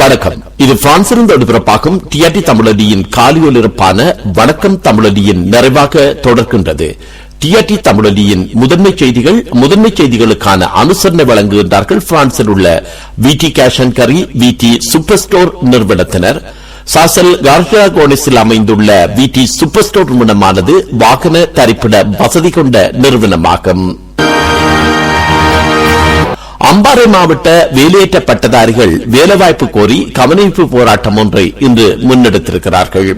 வணக்கம். இது பிரான்சிலிருந்து ஒளிபரப்பாகும் டிஆர்டி தமிழடியின் காலியொலிருப்பான வணக்கம் தமிழடியின் நிறைவாக தொடர்கின்றது. டிஆர்டி தமிழடியின் முதன்மை செய்திகள் முதன்மை செய்திகளுக்கான அனுசரணை வழங்குகின்றார்கள் பிரான்சில் உள்ள வி டி கேஷன்கரி வி டி சூப்பர் ஸ்டோர் நிறுவனத்தினர். சாசல் கார்ஷியா கோனிஸில் அமைந்துள்ள வி டி சூப்பர் ஸ்டோர் நிறுவனமானது வாகன தரிப்பிட வசதி கொண்ட நிறுவனமாகும். அம்பாறை மாவட்ட வேலையேற்ற பட்டதாரிகள் வேலைவாய்ப்பு கோரி கவனிப்பு போராட்டம் ஒன்றை இன்று முன்னெடுத்திருக்கிறார்கள்.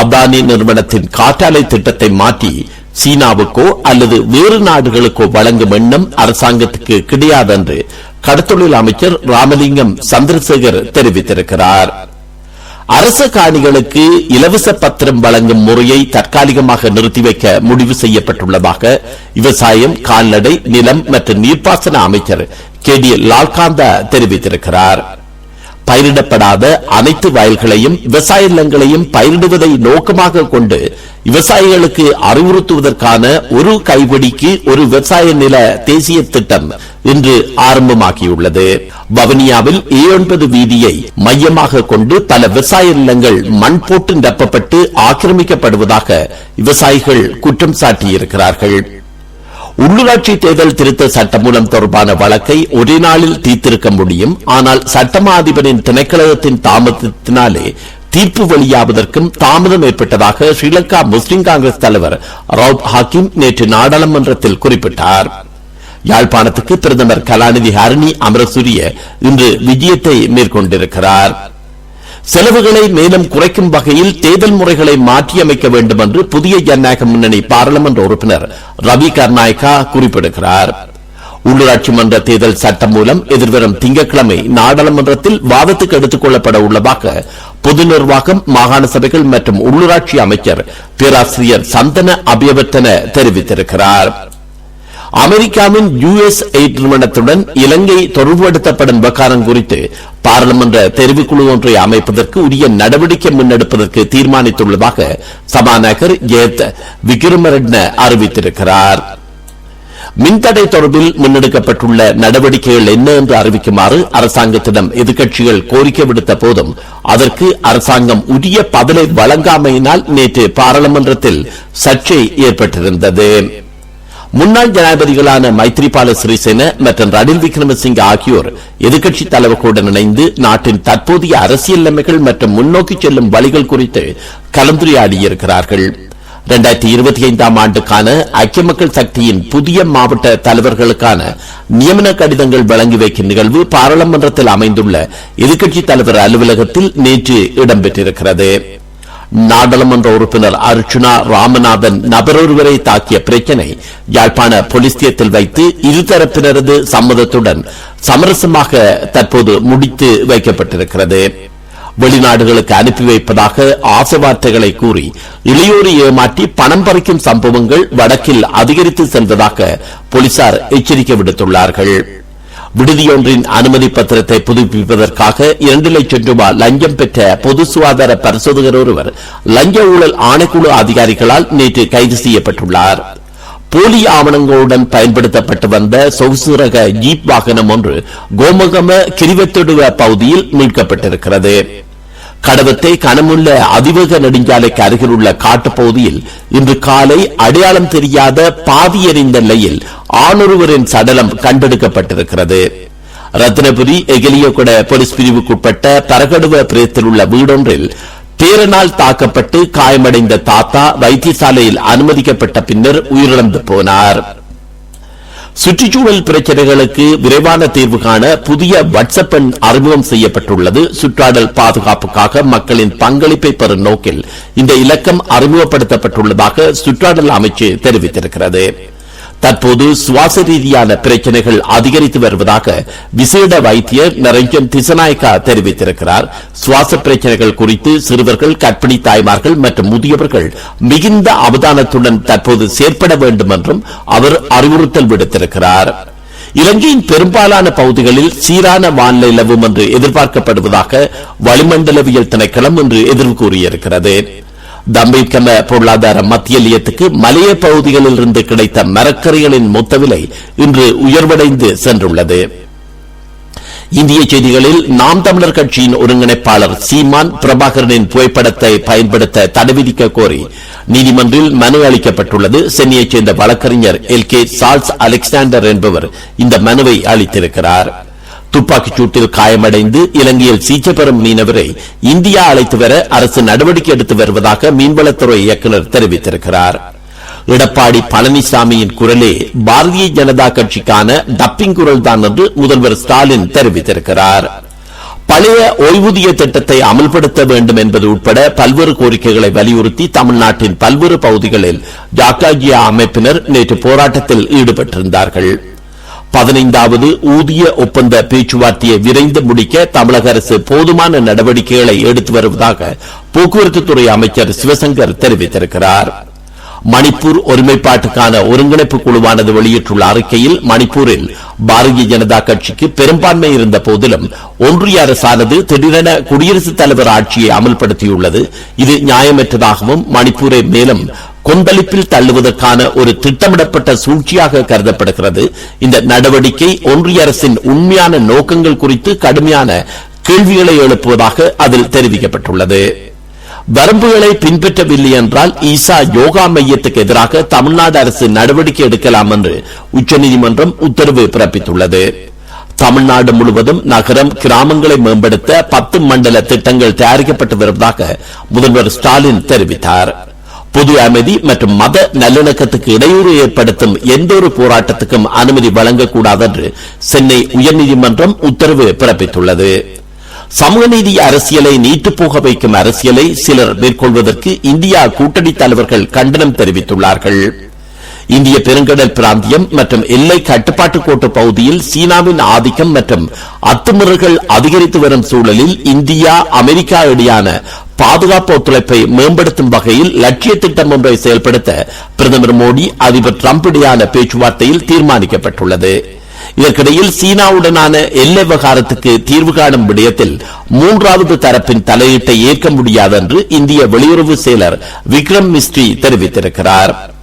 அதானி நிறுவனத்தின் காற்றாலை திட்டத்தை மாற்றி சீனாவுக்கோ அல்லது வேறு நாடுகளுக்கோ வழங்கும் எண்ணம் அரசாங்கத்துக்கு கிடையாது என்று கடத்தொழில் அமைச்சர் ராமலிங்கம் சந்திரசேகர் தெரிவித்திருக்கிறார். அரச காணிகளுக்கு இலவச பத்திரம் வழங்கும் முறையை தற்காலிகமாக நிறுத்தி வைக்க முடிவு செய்யப்பட்டுள்ளதாக விவசாயம் கால்நடை நிலம் மற்றும் நீர்ப்பாசன அமைச்சர் கே டி லால்காந்தா தெரிவித்திருக்கிறார். பயிரிடப்படாத அனைத்து வயல்களையும் விவசாய நிலங்களையும் பயிரிடுவதை நோக்கமாக கொண்டு விவசாயிகளுக்கு அறிவுறுத்துவதற்கான ஒரு கைவடிக்கு ஒரு விவசாய நில தேசிய திட்டம் இன்று ஆரம்பமாகியுள்ளது. வவனியாவில் ஏ ஒன்பது வீதியை மையமாக கொண்டு பல விவசாய நிலங்கள் மண் போட்டு நிரப்பப்பட்டு ஆக்கிரமிக்கப்படுவதாக விவசாயிகள் குற்றம் சாட்டியிருக்கிறார்கள். உள்ளூராட்சி தேர்தல் திருத்த சட்டமூலம் தொடர்பான வழக்கை ஒரே நாளில் தீர்த்திருக்க முடியும். ஆனால் சட்டமா அதிபரின் தாமதத்தினாலே தீர்ப்பு வெளியாவதற்கும் தாமதம் ஏற்பட்டதாக ஸ்ரீலங்கா முஸ்லிம் காங்கிரஸ் தலைவர் ரவுப் ஹாக்கிம் நேற்று நாடாளுமன்றத்தில் குறிப்பிட்டார். யாழ்ப்பாணத்துக்கு பிரதமர் கலாநிதி ஹரணி அமரசூரிய இன்று விஜயத்தை மேற்கொண்டிருக்கிறார். செலவுகளை மேலும் குறைக்கும் வகையில் தேர்தல் முறைகளை மாற்றியமைக்க வேண்டும் என்று புதிய ஜனநாயக முன்னணி பாராளுமன்ற உறுப்பினர் ரவி கர்நாயக்கா குறிப்பிடுகிறார். உள்ளூராட்சி மன்ற தேர்தல் சட்டம் மூலம் எதிர்வரும் திங்கட்கிழமை நாடாளுமன்றத்தில் வாதத்துக்கு எடுத்துக் கொள்ளப்பட உள்ளதாக பொது நிர்வாகம் மாகாண சபைகள் மற்றும் உள்ளூராட்சி அமைச்சர் பேராசிரியர் சந்தன அபியவர்த்தன தெரிவித்திருக்கிறாா் அமெரிக்காவின் யுஎஸ் நிறுவனத்துடன் இலங்கை தொடர்புபடுத்தப்படும் விவகாரம் குறித்து பாராளுமன்ற தெரிவுக்குழு ஒன்றை அமைப்பதற்கு உரிய நடவடிக்கை முன்னெடுப்பதற்கு தீர்மானித்துள்ளதாக சபாநாயகர் ஜெயத் விக்ரமரட்ன அறிவித்திருக்கிறார். மின்தடை தொடர்பில் முன்னெடுக்கப்பட்டுள்ள நடவடிக்கைகள் என்ன என்று அறிவிக்குமாறு அரசாங்கத்திடம் எதிர்க்கட்சிகள் கோரிக்கை விடுத்த போதும் அதற்கு அரசாங்கம் உரிய பதிலை வழங்காமையினால் நேற்று பாராளுமன்றத்தில் சர்ச்சை ஏற்பட்டிருந்தது. முன்னாள் ஜனாதிபதிகளான மைத்ரிபால சிறிசேன மற்றும் ரணில் விக்ரமசிங்க ஆகியோர் எதிர்க்கட்சி தலைவர்களுடன் இணைந்து நாட்டின் தற்போதைய அரசியல் நிலைமைகள் மற்றும் முன்னோக்கி செல்லும் வழிகள் குறித்து கலந்துரையாடியிருக்கிறார்கள். இரண்டாயிரத்தி இருபத்தி ஐந்தாம் ஆண்டுக்கான ஐக்கிய மக்கள் சக்தியின் புதிய மாவட்ட தலைவர்களுக்கான நியமன கடிதங்கள் வழங்கி வைக்கும் நிகழ்வு பாராளுமன்றத்தில் அமைந்துள்ள எதிர்க்கட்சி தலைவர் அலுவலகத்தில் நேற்று இடம்பெற்றிருக்கிறது. நாடாளுமன்ற உறுப்பினர் அர்ச்சுனா ராமநாதன் நபரொருவரை தாக்கிய பிரச்சினை யாழ்ப்பாண போலீஸ் நிலையத்தில் வைத்து இருதரப்பினரது சம்மதத்துடன் சமரசமாக தற்போது முடித்து வைக்கப்பட்டிருக்கிறது. வெளிநாடுகளுக்கு அனுப்பி வைப்பதாக ஆசை வார்த்தைகளை கூறி இளையோரை ஏமாற்றி பணம் பறிக்கும் சம்பவங்கள் வடக்கில் அதிகரித்து செல்வதாக போலீசார் எச்சரிக்கை விடுத்துள்ளார்கள். விடுதியொன்றின் அனுமதி பத்திரத்தை புதுப்பிப்பதற்காக இரண்டு லட்சம் ரூபாய் லஞ்சம் பெற்ற பொது சுகாதார பரிசோதகர் ஒருவர் லஞ்ச ஊழல் ஆணைக்குழு அதிகாரிகளால் நேற்று கைது செய்யப்பட்டுள்ளார். போலி ஆவணங்களுடன் பயன்படுத்தப்பட்டு வந்த சொகுசு ரக ஜீப் வாகனம் ஒன்று கோமகம கிரிவத்தொடுவ பகுதியில் மீட்கப்பட்டிருக்கிறது. கடவத்தை கனமுள்ள அதிவேக நெடுஞ்சாலைக்கு அருகில் உள்ள காட்டுப்பகுதியில் இன்று காலை அடையாளம் தெரியாத பாதி எறிந்த நிலையில் ஆணொருவரின் சடலம் கண்டெடுக்கப்பட்டிருக்கிறது. ரத்னபுரி எகிலியகுட போலீஸ் பிரிவுக்குட்பட்ட பரகடுவ பிரேத்தில் உள்ள வீடொன்றில் பேரனால் தாக்கப்பட்டு காயமடைந்த தாத்தா வைத்தியசாலையில் அனுமதிக்கப்பட்ட பின்னர் உயிரிழந்து போனார். சுற்றுச்சூழல் பிரச்சனைகளுக்கு விரைவான தீர்வு காண புதிய வாட்ஸ்அப் எண் அறிமுகம் செய்யப்பட்டுள்ளது. சுற்றாடல் பாதுகாப்புக்காக மக்களின் பங்களிப்பை பெறும் நோக்கில் இந்த இலக்கம் அறிமுகப்படுத்தப்பட்டுள்ளதாக சுற்றாடல் அமைச்சு தெரிவித்திருக்கிறது. தற்போது சுவாச ரீதியான பிரச்சனைகள் அதிகரித்து வருவதாக விசேட வைத்தியர் நரஞ்சன் திசநாயக்கா தெரிவித்திருக்கிறார். சுவாச பிரச்சனைகள் குறித்து சிறுவர்கள் கற்பிணி தாய்மார்கள் மற்றும் முதியவர்கள் மிகுந்த அவதானத்துடன் தற்போது செயற்பட வேண்டும் என்றும் அவர் அறிவுறுத்தல் விடுத்திருக்கிறார். இலங்கையின் பெரும்பாலான பகுதிகளில் சீரான வானிலை நிலவும் என்று எதிர்பார்க்கப்படுவதாக வளிமண்டலவியல் திணைக்களம் இன்று எதிர்வு கூறியிருக்கிறது. தம்பிக்கம பொருளாதார மத்திய நிலையத்துக்கு மலைய பகுதிகளில் இருந்து கிடைத்த மரக்கறிகளின் மொத்த விலை இன்று உயர்வடைந்து சென்றுள்ளது. இந்திய செய்திகளில் நாம் தமிழர் கட்சியின் ஒருங்கிணைப்பாளர் சீமான் பிரபாகரனின் புகைப்படத்தை பயன்படுத்த தடை விதிக்க கோரி நீதிமன்றில் மனு அளிக்கப்பட்டுள்ளது. சென்னையைச் சேர்ந்த வழக்கறிஞர் எல் கே சார்ல்ஸ் அலெக்சாண்டர் என்பவர் இந்த மனுவை அளித்திருக்கிறாா் துப்பாக்கிச் சூட்டில் காயமடைந்து இலங்கையில் சிகிச்சை பெறும் மீனவரை இந்தியா அழைத்து வர அரசு நடவடிக்கை எடுத்து வருவதாக மீன்வளத்துறை இயக்குநர் தெரிவித்திருக்கிறார். எடப்பாடி பழனிசாமியின் குரலே பாரதிய ஜனதா கட்சிக்கான டப்பிங் குரல் தான் என்று முதல்வர் ஸ்டாலின் தெரிவித்திருக்கிறார். பழைய ஓய்வூதிய திட்டத்தை அமல்படுத்த வேண்டும் என்பது உட்பட பல்வேறு கோரிக்கைகளை வலியுறுத்தி தமிழ்நாட்டின் பல்வேறு பகுதிகளில் ஜாக்டாஜியா அமைப்பினர் நேற்று போராட்டத்தில் ஈடுபட்டிருந்தார்கள். பதினைந்தாவது ஊதிய ஒப்பந்த பேச்சுவார்த்தையை விரைந்து முடிக்க தமிழக அரசு போதுமான நடவடிக்கைகளை எடுத்து வருவதாக போக்குவரத்துத்துறை அமைச்சர் சிவசங்கர் தெரிவித்திருக்கிறார். மணிப்பூர் ஒருமைப்பாட்டுக்கான ஒருங்கிணைப்பு குழுவானது வெளியிட்டுள்ள அறிக்கையில் மணிப்பூரில் பாரதிய ஜனதா கட்சிக்கு பெரும்பான்மை இருந்த போதிலும் ஒன்றிய அரசானது திடீரென குடியரசுத் தலைவர் ஆட்சியை அமல்படுத்தியுள்ளது. இது நியாயமற்றதாகவும் மணிப்பூரை மேலும் கொந்தளிப்பில் தள்ளுவதற்கான ஒரு திட்டமிடப்பட்ட சூழ்ச்சியாக கருதப்படுகிறது. இந்த நடவடிக்கை ஒன்றிய அரசின் உண்மையான நோக்கங்கள் குறித்து கடுமையான கேள்விகளை எழுப்புவதாக அதில் தெரிவிக்கப்பட்டுள்ளது. வரம்புகளை பின்பற்றவில்லை என்றால் ஈசா யோகா மையத்துக்கு எதிராக தமிழ்நாடு அரசு நடவடிக்கை எடுக்கலாம் என்று உச்சநீதிமன்றம் உத்தரவு பிறப்பித்துள்ளது. தமிழ்நாடு முழுவதும் நகரம் கிராமங்களை மேம்படுத்த பத்து மண்டல திட்டங்கள் தயாரிக்கப்பட்டு வருவதாக முதல்வர் ஸ்டாலின் தெரிவித்தார். பொது அமைதி மற்றும் மத நல்லிணக்கத்துக்கு இடையூறு ஏற்படுத்தும் எந்த ஒரு போராட்டத்துக்கும் அனுமதி வழங்கக்கூடாது என்று சென்னை உயர்நீதிமன்றம் உத்தரவு பிறப்பித்துள்ளது. சமூக நீதி அரசியலை நீட்டு போக வைக்கும் அரசியலை சிலர் மேற்கொள்வதற்கு இந்தியா கூட்டணி தலைவர்கள் கண்டனம் தெரிவித்துள்ளார்கள். இந்திய பெருங்கடல் பிராந்தியம் மற்றும் எல்லை கட்டுப்பாட்டு கோட்டு பகுதியில் சீனாவின் ஆதிக்கம் மற்றும் அத்துமீறல்கள் அதிகரித்து வரும் சூழலில் இந்தியா அமெரிக்கா இடையான பாதுகாப்பு ஒத்துழைப்பை மேம்படுத்தும் வகையில் லட்சிய திட்டம் ஒன்றை செயல்படுத்த பிரதமர் மோடி அதிபர் டிரம்ப் இடையான பேச்சுவார்த்தையில் தீர்மானிக்கப்பட்டுள்ளது. இதற்கிடையில் சீனாவுடனான எல்லை விவகாரத்துக்கு தீர்வு காணும் விடயத்தில் மூன்றாவது தரப்பின் தலையீட்டை ஏற்க முடியாது என்று இந்திய வெளியுறவு செயலர் விக்ரம் மிஸ்ரி தெரிவித்திருக்கிறார்.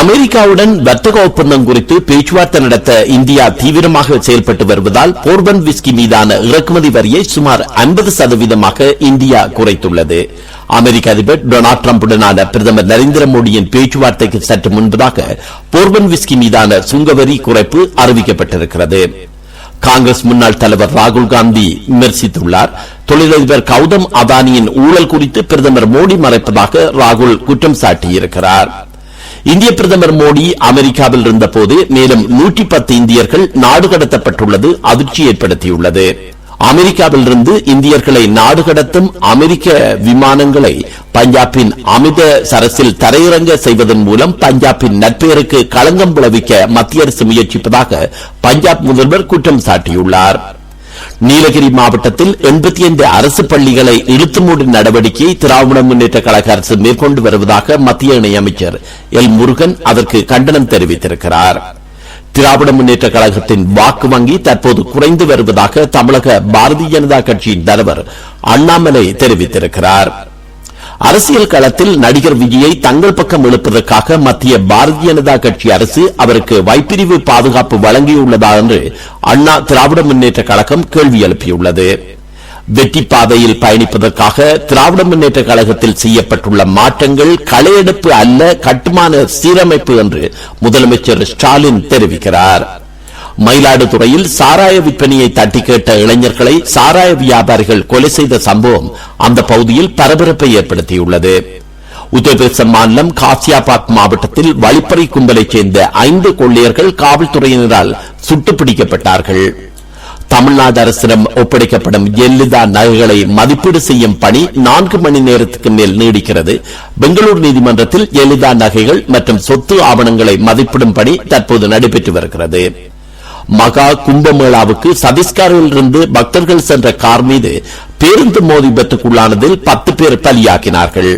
அமெரிக்காவுடன் வர்த்தக ஒப்பந்தம் குறித்து பேச்சுவார்த்தை நடத்த இந்தியா தீவிரமாக செயல்பட்டு வருவதால் போர்பன் விஸ்கி மீதான இறக்குமதி வரியை சுமார் ஐம்பது சதவீதமாக இந்தியா குறைத்துள்ளது. அமெரிக்க அதிபர் டொனால்டு டிரம்புடனான பிரதமர் நரேந்திர மோடியின் பேச்சுவார்த்தைக்கு சற்று முன்பதாக போர்பன் விஸ்கி மீதான சுங்கவரி குறைப்பு அறிவிக்கப்பட்டிருக்கிறது. காங்கிரஸ் முன்னாள் தலைவர் ராகுல் காந்தி விமர்சித்துள்ளார். தொழிலதிபர் கௌதம் அதானியின் ஊழல் குறித்து பிரதமர் மோடி மறைப்பதாக ராகுல் குற்றம் சாட்டியிருக்கிறார். இந்திய பிரதமர் மோடி அமெரிக்காவில் இருந்தபோது மேலும் நூற்றி பத்து இந்தியர்கள் நாடு கடத்தப்பட்டுள்ளது அதிர்ச்சி ஏற்படுத்தியுள்ளது. அமெரிக்காவில் இருந்து இந்தியர்களை நாடு கடத்தும் அமெரிக்க விமானங்களை பஞ்சாபின் அமித சரசில் தரையிறங்க செய்வதன் மூலம் பஞ்சாபின் நட்பெயருக்கு களங்கம் விளைவிக்க மத்திய அரசு முயற்சிப்பதாக பஞ்சாப் முதல்வர் குற்றம் சாட்டியுள்ளார். நீலகிரி மாவட்டத்தில் எண்பத்தி ஐந்து அரசு பள்ளிகளை இழுத்து மூடும் நடவடிக்கையை திராவிட முன்னேற்ற கழக அரசு மேற்கொண்டு வருவதாக மத்திய இணையமைச்சர் எல் முருகன் அதற்கு கண்டனம் தெரிவித்திருக்கிறார். திராவிட முன்னேற்ற கழகத்தின் வாக்கு வங்கி தற்போது குறைந்து வருவதாக தமிழக பாரதிய ஜனதா கட்சியின் தலைவர் அண்ணாமலை தெரிவித்திருக்கிறார். அரசியல் களத்தில் நடிகர் விஜயை தங்கள் பக்கம் இழுப்பதற்காக மத்திய பாரதிய ஜனதா கட்சி அரசு அவருக்கு வைப்பிரிவு பாதுகாப்பு வழங்கியுள்ளதா என்று அண்ணா திராவிட முன்னேற்ற கழகம் கேள்வி எழுப்பியுள்ளது. வெற்றி பாதையில் பயணிப்பதற்காக திராவிட முன்னேற்ற கழகத்தில் செய்யப்பட்டுள்ள மாற்றங்கள் களையெடுப்பு அல்ல கட்டுமான சீரமைப்பு என்று முதலமைச்சர் ஸ்டாலின் தெரிவிக்கிறார். மயிலாடுதுறையில் சாராய விற்பனையை தட்டி கேட்ட இளைஞர்களை சாராய வியாபாரிகள் கொலை செய்த சம்பவம் அந்த பகுதியில் பரபரப்பை ஏற்படுத்தியுள்ளது. உத்தரப்பிரதேச மாநிலம் காசியாபாத் மாவட்டத்தில் வழிப்பறை கும்பலைச் சேர்ந்த ஐந்து கொள்ளையர்கள் காவல்துறையினரால் சுட்டுப் பிடிக்கப்பட்டார்கள் தமிழ்நாடு அரசிடம் ஒப்படைக்கப்படும் ஜெயலலிதா நகைகளை மதிப்பீடு செய்யும் பணி நான்கு மணி நேரத்துக்கு மேல் நீடிக்கிறது. பெங்களூரு நீதிமன்றத்தில் ஜெயலலிதா நகைகள் மற்றும் சொத்து ஆவணங்களை மதிப்பிடும் பணி தற்போது நடைபெற்று வருகிறது. மகா கும்பமேளாவுக்கு சத்தீஸ்கரில் இருந்து பக்தர்கள் சென்ற கார் மீது பேருந்து மோதி விபத்துக்குள்ளானதில் பத்து பேர் பலியாக்கினார்கள்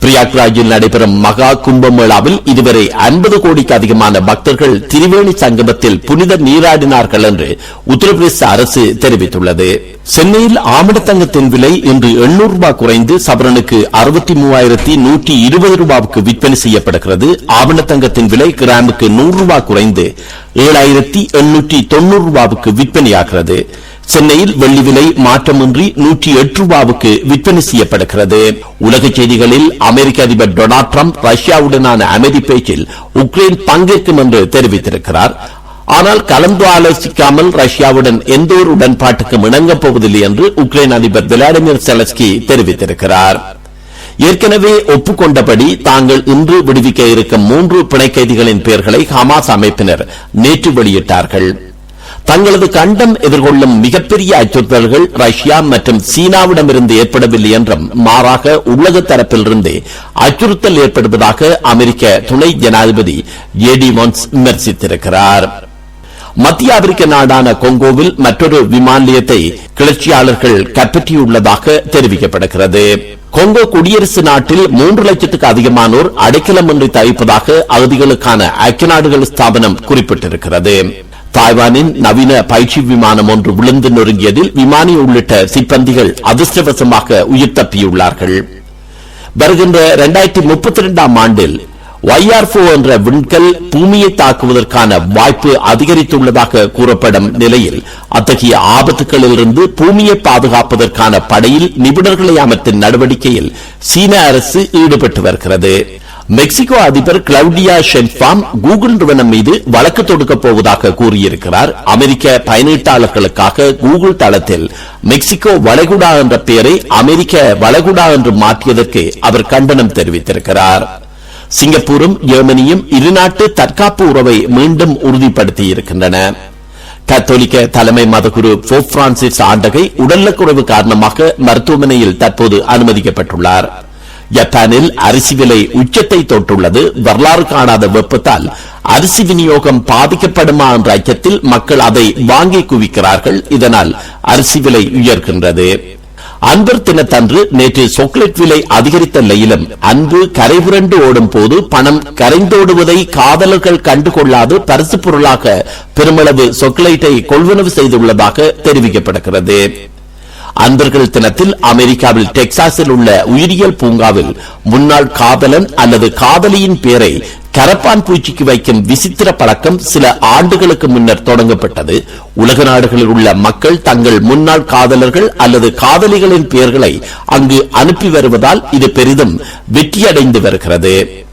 பிரியாக்ராஜில் நடைபெறும் மகா கும்பமேளாவில் இதுவரை ஐம்பது கோடிக்கு அதிகமான பக்தர்கள் திரிவேணி சங்கமத்தில் புனித நீராடினார்கள் என்று உத்தரப்பிரதேச அரசு தெரிவித்துள்ளது. சென்னையில் ஆமணத்தங்கத்தின் விலை இன்று எண்ணூறு ரூபாய் குறைந்து சவரனுக்கு அறுபத்தி மூவாயிரத்தி நூற்றி இருபது ரூபாவுக்கு விற்பனை செய்யப்படுகிறது. ஆவணத்தங்கத்தின் விலை கிராமுக்கு நூறு ரூபாய் குறைந்து ஏழாயிரத்தி எண்ணூற்றி தொன்னூறு ரூபாவுக்கு விற்பனையாகிறது. சென்னையில் வெள்ளி விலை மாற்றமின்றி நூற்றி எட்டு ரூபாவுக்கு விற்பனை செய்யப்படுகிறது. உலக செய்திகளில் அமெரிக்க அதிபர் டொனால்ட் ட்ரம்ப் ரஷ்யாவுடனான அமைதி பேச்சில் உக்ரைன் பங்கேற்கும் என்று தெரிவித்திருக்கிறார். ஆனால் கலந்து ஆலோசிக்காமல் ரஷ்யாவுடன் எந்த ஒரு உடன்பாட்டுக்கும் இணங்கப் போவதில்லை என்று உக்ரைன் அதிபர் விளாடிமிர் செலஸ்கி தெரிவித்திருக்கிறார். ஏற்கனவே ஒப்புக்கொண்டபடி தாங்கள் இன்று விடுவிக்க இருக்கும் மூன்று பிணைக்கைதிகளின் பெயர்களை ஹமாஸ் அமைப்பினர் நேற்று வெளியிட்டார்கள். தங்களது கண்டம் எதிர்கொள்ளும் மிகப்பெரிய அச்சுறுத்தல்கள் ரஷ்யா மற்றும் சீனாவிடமிருந்து ஏற்படவில்லை என்றும் மாறாக உலக தரப்பிலிருந்து அச்சுறுத்தல் ஏற்படுவதாக அமெரிக்க துணை ஜனாதிபதி ஜேடி மோன்ஸ் விமர்சித்திருக்கிறார். மத்திய ஆப்பிரிக்க நாடான கொங்கோவில் மற்றொரு விமான நிலையத்தை கிளர்ச்சியாளர்கள் கைப்பற்றியுள்ளதாக தெரிவிக்கப்படுகிறது. கொங்கோ குடியரசு நாட்டில் மூன்று லட்சத்துக்கு அதிகமானோர் அடைக்கலமின்றி தவிப்பதாக அகதிகளுக்கான ஐக்கிய நாடுகள் ஸ்தாபனம் குறிப்பிட்டிருக்கிறது. தாய்வானின் நவீன பயிற்சி விமானம் ஒன்று விழுந்து நொறுங்கியதில் விமானி உள்ளிட்ட சிப்பந்திகள் அதிர்ஷ்டவசமாக உயிர் தப்பியுள்ளார்கள். வருகின்ற இரண்டாயிரத்தி முப்பத்தி இரண்டாம் ஆண்டில் ஒய்ஆர்போ என்ற விண்கல் பூமியை தாக்குவதற்கான வாய்ப்பு அதிகரித்துள்ளதாக கூறப்படும் நிலையில் அத்தகைய ஆபத்துகளிலிருந்து பூமியை பாதுகாப்பதற்கான படையில் நிபுணர்களை அமர்த்தும் நடவடிக்கையில் சீன அரசு ஈடுபட்டு வருகிறது. மெக்சிகோ அதிபர் கிளவுடியா ஷென்ஃபாம் கூகுள் நிறுவனம் மீது வழக்கு தொடுக்கப் போவதாக கூறியிருக்கிறார். அமெரிக்க பயனீட்டாளர்களுக்காக கூகுள் தளத்தில் மெக்சிகோ வளைகுடா என்ற பெயரை அமெரிக்க வளைகுடா என்று மாற்றியதற்கு அவர் கண்டனம் தெரிவித்திருக்கிறார். சிங்கப்பூரும் ஜெர்மனியும் இருநாட்டு தற்காப்பு உறவை மீண்டும் உறுதிப்படுத்தியிருக்கின்றன. கத்தோலிக்க தலைமை மதகுரு போப் பிரான்சிஸ் ஆண்டகை உடல்நலக்குறைவு காரணமாக மருத்துவமனையில் தற்போது அனுமதிக்கப்பட்டுள்ளார். ஜப்பானில் அரிசி விலை உச்சத்தை தொட்டுள்ளது. வரலாறு காணாத வெப்பத்தால் அரிசி விநியோகம் பாதிக்கப்படுமா என்ற அச்சத்தில் மக்கள் அதை வாங்கி குவிக்கிறார்கள். இதனால் அரிசி விலை உயர்கின்றது. அன்பர் தினத்தன்று நேற்று சாக்லேட் விலை அதிகரித்த நிலையிலும் அன்பு கரைபுரண்டு ஓடும் போது பணம் கரைந்தோடுவதை காதலர்கள் கண்டுகொள்ளாது பரிசு பொருளாக பெருமளவு சாக்லேட்டை கொள்வனவு செய்துள்ளதாக தெரிவிக்கப்படுகிறது. அன்பர்கள் தினத்தில் அமெரிக்காவில் டெக்சாஸில் உள்ள உயிரியல் பூங்காவில் முன்னாள் காதலன் அல்லது காதலியின் பெயரை கரப்பான் பூச்சிக்கு வைக்கும் விசித்திர பழக்கம் சில ஆண்டுகளுக்கு முன்னர் தொடங்கப்பட்டது. உலக நாடுகளில் உள்ள மக்கள் தங்கள் முன்னாள் காதலர்கள் அல்லது காதலிகளின் பெயர்களை அங்கு அனுப்பி வருவதால் இது பெரிதும் வெற்றியடைந்து வருகிறது.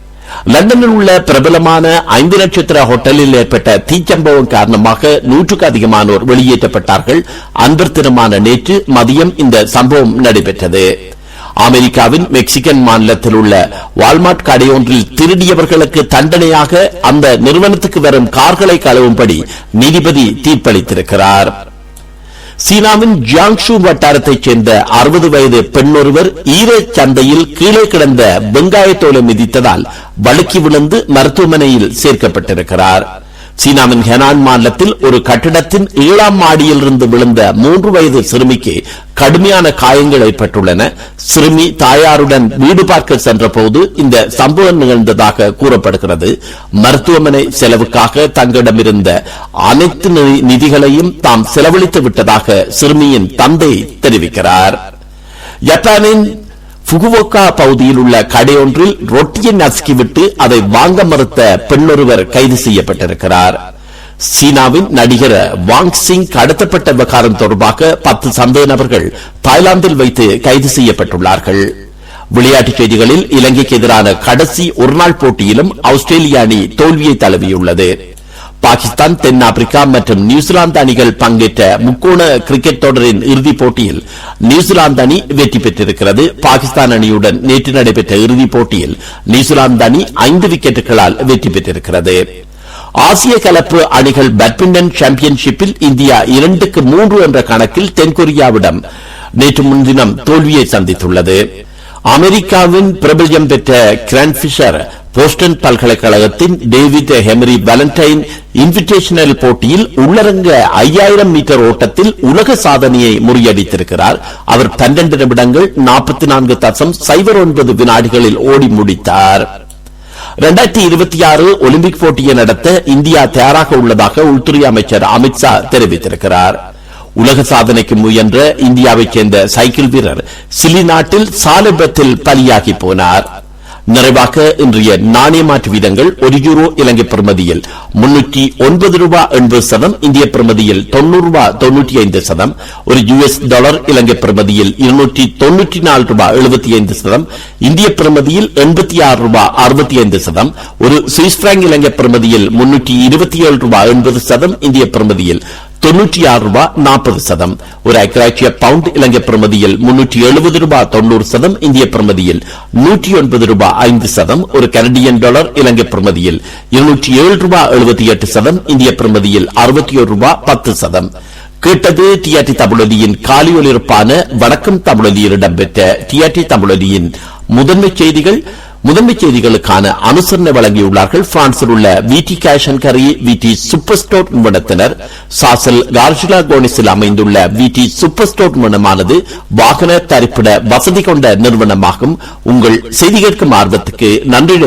லண்டனில் உள்ள பிரபலமான ஐந்து நட்சத்திர ஹோட்டலில் ஏற்பட்ட தீச்சம்பவம் காரணமாக நூற்றுக்கு அதிகமானோர் வெளியேற்றப்பட்டார்கள். அன்பர் தினமான நேற்று மதியம் இந்த சம்பவம் நடைபெற்றது. அமெரிக்காவின் மெக்சிகன் மாநிலத்தில் உள்ள வால்மார்ட் கடையொன்றில் திருடியவர்களுக்கு தண்டனையாக அந்த நிறுவனத்துக்கு வரும் கார்களை கழுவும்படி நீதிபதி தீர்ப்பளித்திருக்கிறார். சீனாவின் ஜியாங்ஷு வட்டாரத்தைச் சேர்ந்த அறுபது வயது பெண்ணொருவர் ஈர சந்தையில் கீழே கிடந்த வெங்காயத்தோலை மிதித்ததால் வழுக்கி விழுந்து மருத்துவமனையில் சேர்க்கப்பட்டிருக்கிறார். சீனாவின் ஹெனான் மாநிலத்தில் ஒரு கட்டிடத்தின் ஏழாம் மாடியிலிருந்து விழுந்த மூன்று வயது சிறுமிக்கு கடுமையான காயங்கள் ஏற்பட்டுள்ளன. சிறுமி தாயாருடன் வீடு பார்க்க சென்றபோது இந்த சம்பவம் நிகழ்ந்ததாக கூறப்படுகிறது. மருத்துவமனை செலவுக்காக தங்களிடமிருந்த அனைத்து நிதிகளையும் தாம் செலவழித்து விட்டதாக சிறுமியின் தந்தை தெரிவிக்கிறார். ஜப்பானின் புகுவோக்கா பகுதியில் உள்ள கடையொன்றில் ரொட்டியை நசுக்கிவிட்டு அதை வாங்க மறுத்த பெண்ணொருவர் கைது செய்யப்பட்டிருக்கிறார். சீனாவின் நடிகர் வாங் சிங் கடத்தப்பட்ட விவகாரம் தொடர்பாக பத்து சந்தேக நபர்கள் தாய்லாந்தில் வைத்து கைது செய்யப்பட்டுள்ளார்கள். விளையாட்டுச் செய்திகளில் இலங்கைக்கு எதிரான கடைசி ஒருநாள் போட்டியிலும் ஆஸ்திரேலிய அணி தோல்வியை தழுவியுள்ளது. பாகிஸ்தான் தென்னாப்பிரிக்கா மற்றும் நியூசிலாந்து அணிகள் பங்கேற்ற முக்கோண கிரிக்கெட் தொடரின் இறுதிப் போட்டியில் நியூசிலாந்து அணி வெற்றி பெற்றிருக்கிறது. பாகிஸ்தான் அணியுடன் நேற்று நடைபெற்ற இறுதிப் போட்டியில் நியூசிலாந்து அணி ஐந்து விக்கெட்டுகளால் வெற்றி பெற்றிருக்கிறது. ஆசிய கலப்பு அணிகள் பேட்மிண்டன் சாம்பியன்ஷிப்பில் இந்தியா இரண்டுக்கு மூன்று என்ற கணக்கில் தென்கொரியாவிடம் நேற்று முன்தினம் தோல்வியை சந்தித்துள்ளது. அமெரிக்காவின் பிரபல்யம் பெற்ற கிராண்ட்பிஷர் போஸ்டன் பல்கலைக்கழகத்தின் டேவிட் ஹெமரி வேலண்டைன் இன்விடேஷனல் போட்டியில் உள்ளரங்க ஐயாயிரம் மீட்டர் ஓட்டத்தில் உலக சாதனையை முறியடித்திருக்கிறார். அவர் பன்னெண்டு நிமிடங்கள் நாற்பத்தி நான்கு தசம் சைபர் ஒன்பது வினாடிகளில் ஓடி முடித்தார். இரண்டாயிரத்தி இருபத்தி ஆறு ஒலிம்பிக் போட்டியை நடத்த இந்தியா தயாராக உள்ளதாக உள்துறை அமைச்சர் அமித்ஷா தெரிவித்திருக்கிறார். உலக சாதனைக்கு முயன்ற இந்தியாவைச் சேர்ந்த சைக்கிள் வீரர் சிலி நாட்டில் சாலை விபத்தில் பலியாகி போனார். நிறைவாக இன்றைய நாணய மாற்று வீதங்கள் ஒரு யூரோ இலங்கை பிரமதியில் முன்னூற்றி ஒன்பது ரூபாய் எண்பது சதம் இந்திய பிரமதியில் தொண்ணூறு ரூபாய் தொன்னூற்றி ஐந்து சதம் ஒரு யுஎஸ் டாலர் இலங்கை பிரமதியில் இருநூற்றி தொன்னூற்றி நாலு ரூபாய் எழுபத்தி ஐந்து சதம் இந்திய பிரமதியில் எண்பத்தி ஆறு ரூபாய் அறுபத்தி ஐந்து சதம் ஒரு சுவிஸ் பிராங்க் இலங்கை பிரமதியில் முன்னூற்றி இருபத்தி ஏழு ரூபாய் எண்பது சதம் இந்திய பிரமதியில் தொன்னூற்றி ஆறு ரூபாய் நாற்பது சதம். ஒரு ஐக்கிராட்சிய பவுண்ட் இலங்கை பிரமதியில் முன்னூற்றி எழுபது ரூபாய் தொண்ணூறு சதம் இந்திய பிரமதியில் நூற்றி ஒன்பது ரூபாய் ஐந்து சதம் ஒரு கனடியன் டாலர் இலங்கை பிரமதியில் இருநூற்றி ஏழு ரூபாய் எழுபத்தி எட்டு சதம் இந்திய பிரமதியில் அறுபத்தி ஒரு ரூபாய் பத்து சதம். கேட்டது டிஆர்டி தமிழொலியின் காலி ஒலிபரப்பான வணக்கம் தமிழொலியில் இடம்பெற்ற டிஆர்டி தமிழொலியின் முதன்மை செய்திகள் முதன்மை செய்திகளுக்கான அனுசரணை வழங்கியுள்ளார்கள். பிரான்சில் உள்ள விடி கேஷ் அண்ட் கரி விடி சூப்பர் ஸ்டோர் நிறுவனத்தினர். சாசல் கார்ஜிலா கோனிஸில் அமைந்துள்ள விடி சூப்பர் ஸ்டோர் நிறுவனமானது வாகன தரிப்பிட வசதி கொண்ட நிறுவனமாகும். உங்கள் செய்தி கேட்கும் ஆர்வத்துக்கு நன்றி